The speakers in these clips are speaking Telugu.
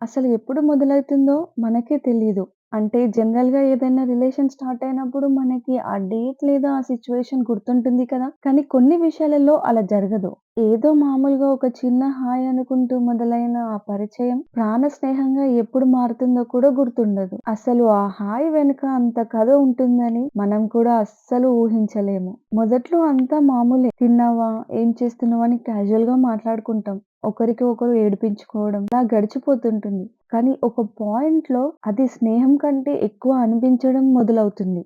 అసలు ఎప్పుడు మొదలవుతుందో మనకే తెలీదు. అంటే జనరల్‌గా ఏదైనా రిలేషన్ స్టార్ట్ అయినప్పుడు మనకి ఆ డేట్ లేదా ఆ సిట్యుయేషన్ గుర్తుంటుంది కదా! కానీ కొన్ని విషయాలలో అలా జరగదు. ఏదో మామూలుగా ఒక చిన్న హాయ్ అనుకుంటూ మొదలైన ఆ పరిచయం ప్రాణ స్నేహంగా ఎప్పుడు మారుతుందో కూడా గుర్తుండదు. అసలు ఆ హాయ్ వెనుక అంత కథ ఉంటుందని మనం కూడా అస్సలు ఊహించలేము. మొదట్లో అంతా మామూలే. తిన్నావా? ఏం చేస్తున్నావా అని క్యాజువల్గా మాట్లాడుకుంటాం. ఒకరికి ఒకరు ఏడిపించుకోవడం అలా గడిచిపోతుంటుంది. కానీ ఒక పాయింట్‌లో అది స్నేహం కంటే ఎక్కువ అనిపించడం మొదలవుతుంది.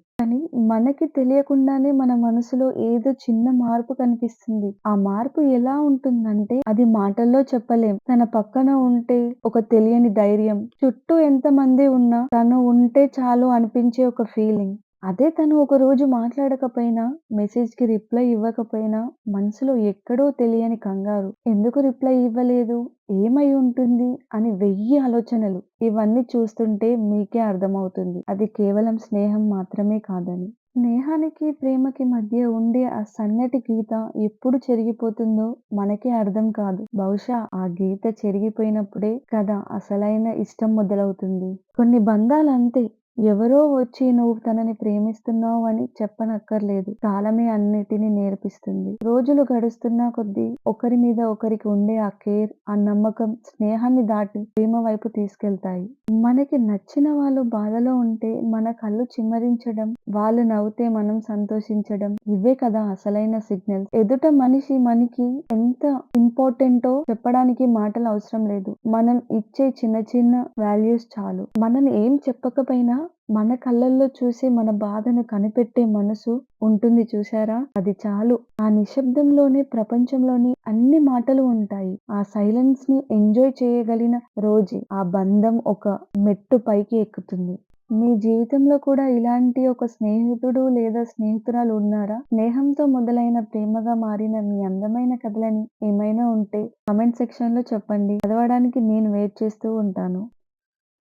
మనకి తెలియకుండానే మన మనసులో ఏదో చిన్న మార్పు కనిపిస్తుంది. ఆ మార్పు ఎలా ఉంటుందంటే అది మాటల్లో చెప్పలేం. తన పక్కన ఉంటే ఒక తెలియని ధైర్యం, చుట్టూ ఎంత మంది ఉన్నా తను ఉంటే చాలు అనిపించే ఒక ఫీలింగ్. అదే తను ఒకరోజు మాట్లాడకపోయినా, మెసేజ్‌కి రిప్లై ఇవ్వకపోయినా మనసులో ఎక్కడో తెలియని కంగారు. ఎందుకు రిప్లై ఇవ్వలేదు? ఏమై ఉంటుంది? అని వెయ్యి ఆలోచనలు. ఇవన్నీ చూస్తుంటే మీకే అర్థమవుతుంది. అది కేవలం స్నేహం మాత్రమే కాదని. స్నేహానికి, ప్రేమకి మధ్య ఉండే ఆ సన్నటి గీత ఎప్పుడు చెరిగిపోతుందో మనకే అర్థం కాదు. బహుశా ఆ గీత చెరిగిపోయినప్పుడే కదా అసలైన ఇష్టం మొదలవుతుంది. కొన్ని బంధాలంతే. ఎవరో వచ్చి నువ్వు తనని ప్రేమిస్తున్నావు అని చెప్పనక్కర్లేదు. కాలమే అన్నిటినీ నేర్పిస్తుంది. రోజులు గడుస్తున్న కొద్దీ ఒకరి మీద ఒకరికి ఉండే ఆ కేర్, ఆ నమ్మకం స్నేహాన్ని దాటి ప్రేమ వైపు తీసుకెళ్తాయి. మనకి నచ్చిన వాళ్ళు బాధలో ఉంటే మన కళ్ళు చిమ్మరించడం, వాళ్ళు నవ్వుతే మనం సంతోషించడం ఇవే కదా అసలైన సిగ్నల్ ఎదుట మనిషి మనకి ఎంత ఇంపార్టెంటో చెప్పడానికి మాటలు అవసరం లేదు. మనం ఇచ్చే చిన్న చిన్న వాల్యూస్ చాలు. మనం ఏం చెప్పకపోయినా మన కళ్ళల్లో చూసి మన బాధను కనిపెట్టే మనసు ఉంటుంది చూశారా? అది చాలు. ఆ నిశ్శబ్దంలోనే ప్రపంచంలోని అన్ని మాటలు ఉంటాయి. ఆ సైలెన్స్‌ని ఎంజాయ్ చేయగలిగిన రోజే ఆ బంధం ఒక మెట్టు పైకి ఎక్కుతుంది. మీ జీవితంలో కూడా ఇలాంటి ఒక స్నేహితుడు లేదా స్నేహితురాలు ఉన్నారా? స్నేహంతో మొదలైన ప్రేమగా మారిన మీ అందమైన కథలని ఏమైనా ఉంటే కమెంట్ సెక్షన్‌లో చెప్పండి. చదవడానికి నేను వెయిట్ చేస్తూ ఉంటాను.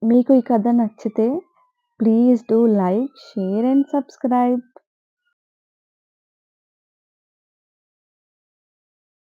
మీకు ఈ కథ నచ్చితే please do like, share and subscribe.